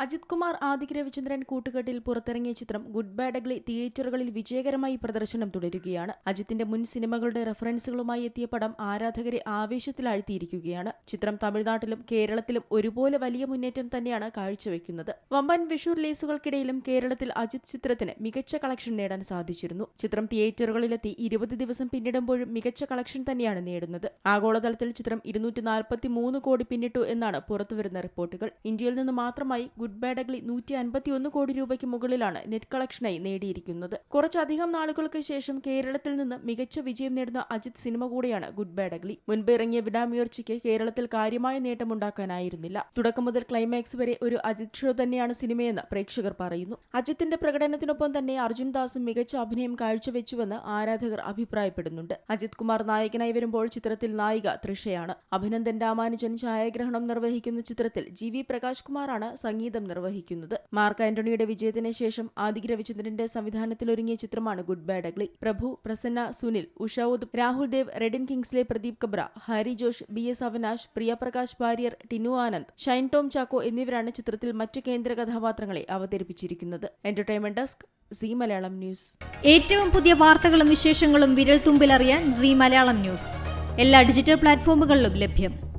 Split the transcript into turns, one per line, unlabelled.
അജിത് കുമാർ ആദിക് രവിചന്ദ്രൻ കൂട്ടുകെട്ടിൽ പുറത്തിറങ്ങിയ ചിത്രം ഗുഡ് ബാഡ് അഗ്ലി തിയേറ്ററുകളിൽ വിജയകരമായി പ്രദർശനം തുടരുകയാണ്. അജിത്തിന്റെ മുൻ സിനിമകളുടെ റെഫറൻസുകളുമായി എത്തിയ പടം ആരാധകരെ ആവേശത്തിലാഴ്ത്തിയിരിക്കുകയാണ്. ചിത്രം തമിഴ്നാട്ടിലും കേരളത്തിലും ഒരുപോലെ വലിയ മുന്നേറ്റം തന്നെയാണ് കാഴ്ചവെക്കുന്നത്. വമ്പൻ വിഷു റിലീസുകൾക്കിടയിലും കേരളത്തിൽ അജിത് ചിത്രത്തിന് മികച്ച കളക്ഷൻ നേടാൻ സാധിച്ചിരുന്നു. ചിത്രം തിയേറ്ററുകളിലെത്തി ഇരുപത് ദിവസം പിന്നിടുമ്പോഴും മികച്ച കളക്ഷൻ തന്നെയാണ് നേടുന്നത്. ആഗോളതലത്തിൽ ചിത്രം ഇരുന്നൂറ്റി കോടി പിന്നിട്ടു എന്നാണ് പുറത്തുവരുന്ന റിപ്പോർട്ടുകൾ. ഇന്ത്യയിൽ നിന്ന് മാത്രമായി ഗുഡ് ബാഡ് അഗ്ലി നൂറ്റി അൻപത്തിയൊന്ന് കോടി രൂപയ്ക്ക് മുകളിലാണ് നെറ്റ് കളക്ഷനായി നേടിയിരിക്കുന്നത്. കുറച്ചധികം നാളുകൾക്ക് ശേഷം കേരളത്തിൽ നിന്ന് മികച്ച വിജയം നേടുന്ന അജിത് സിനിമ കൂടിയാണ് ഗുഡ് ബാഡ് അഗ്ലി മുൻപ് ഇറങ്ങിയ വിടാമുയർച്ചയ്ക്ക് കേരളത്തിൽ കാര്യമായ നേട്ടമുണ്ടാക്കാനായിരുന്നില്ല. തുടക്കം മുതൽ ക്ലൈമാക്സ് വരെ ഒരു അജിത് ഷോ തന്നെയാണ് സിനിമയെന്ന് പ്രേക്ഷകർ പറയുന്നു. അജിത്തിന്റെ പ്രകടനത്തിനൊപ്പം തന്നെ അർജുൻ ദാസും മികച്ച അഭിനയം കാഴ്ചവെച്ചുവെന്ന് ആരാധകർ അഭിപ്രായപ്പെടുന്നുണ്ട്. അജിത് കുമാർ നായകനായി വരുമ്പോൾ ചിത്രത്തിൽ നായിക തൃഷയാണ്. അഭിനന്ദൻ രാമാനുജൻ ഛായാഗ്രഹണം നിർവഹിക്കുന്ന ചിത്രത്തിൽ ജി വി പ്രകാശ് കുമാറാണ് സംഗീതം നിർവഹിക്കുന്നത്. മാർക്ക് ആന്റണിയുടെ വിജയത്തിന് ശേഷം ആദിക് രവിചന്ദ്രന്റെ സംവിധാനത്തിൽ ഒരുങ്ങിയ ചിത്രമാണ് good bad ugly. Prabhu Prasanna Sunil Usha Uthup Rahul Dev Redin Kingsley Pradeep Kabra Hari Josh B S Avinash Priyaprakash Varrier Tinu Anand Shine Tom Chacko എന്നിവരാണ് ചിത്രത്തിൽ മറ്റു കേന്ദ്ര കഥാപാത്രങ്ങളെ അവതരിപ്പിച്ചിരിക്കുന്നത്. Entertainment desk Zee Malayalam news.
ഏറ്റവും പുതിയ വാർത്തകളും വിശേഷങ്ങളും വിരൽ തുമ്പിലറിയാൻ സി മലയാളം ന്യൂസ്. എല്ലാ ഡിജിറ്റൽ പ്ലാറ്റ്ഫോമുകളിലും ലഭ്യം.